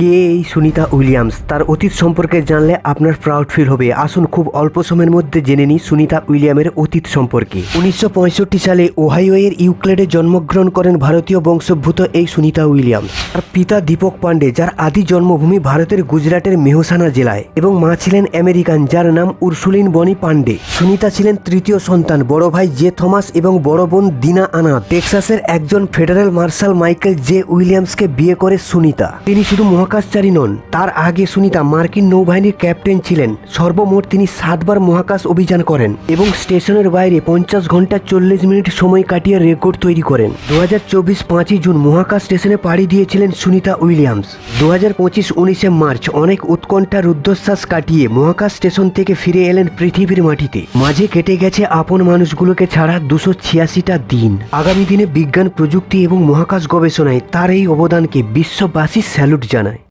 কে এই সুনিতা উইলিয়ামস? তার অতীত সম্পর্কে জানলে আপনার প্রাউড ফিল হবে। আসুন খুব অল্প সময়ের মধ্যে জেনে নিই সুনিতা উইলিয়ামের অতীত সম্পর্কে। উনিশশো পঁয়ষট্টি সালে ওহাইওয়ের ইউক্লেডে জন্মগ্রহণ করেন ভারতীয় বংশোদ্ভূত এই সুনিতা উইলিয়ামস। তার পিতা দীপক পান্ডে যার আদি জন্মভূমি ভারতের গুজরাটের মেহসানা জেলায়, এবং মা ছিলেন আমেরিকান, যার নাম উর্সুলিন বনি পান্ডে সুনিতা ছিলেন তৃতীয় সন্তান, বড় ভাই জে থমাস এবং বড় বোন দিনা আনা টেক্সাসের একজন ফেডারেল মার্শাল মাইকেল জে উইলিয়ামসকে বিয়ে করে সুনিতা। তিনি শুধু মহাকাশচারী নন। তার আগে সুনিতা মার্কিন নৌবাহিনীর ক্যাপ্টেন ছিলেন। সর্বমোট তিনি সাতবার মহাকাশ অভিযান করেন এবং স্টেশনের বাইরে পঞ্চাশ ঘণ্টা চল্লিশ মিনিট সময় কাটিয়ে রেকর্ড তৈরি করেন। দু হাজার চব্বিশ পাঁচই জুন মহাকাশ স্টেশনে পাড়ি দিয়েছিলেন সুনিতা উইলিয়ামস। দু হাজার পঁচিশ উনিশে মার্চ অনেক উৎকণ্ঠা রুদ্ধশ্বাস কাটিয়ে মহাকাশ স্টেশন থেকে ফিরে এলেন পৃথিবীর মাটিতে। মাঝে কেটে গেছে আপন মানুষগুলোকে ছাড়া দুশো ছিয়াশিটা দিন। আগামী দিনে বিজ্ঞান, প্রযুক্তি এবং মহাকাশ গবেষণায় তার এই অবদানকে বিশ্ববাসী স্যালুট জানায়।